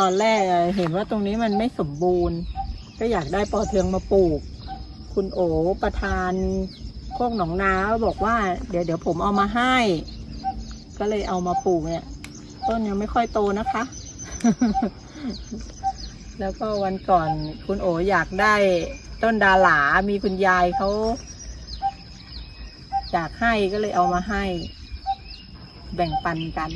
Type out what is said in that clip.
ตอนแรกเห็นว่าตรงนี้มันไม่สมบูรณ์ ก็อยากได้ปอเทืองมาปลูก คุณโอประธานโคกหนองนาบอกว่า เดี๋ยวเดี๋ยวผมเอามาให้ ก็เลยเอามาปลูกเนี่ย ต้นยังไม่ค่อยโตนะคะ แล้วก็วันก่อนคุณโออยากได้ต้นดาหลา มีคุณยายเขาอยากให้ก็เลยเอามาให้ แบ่งปันกัน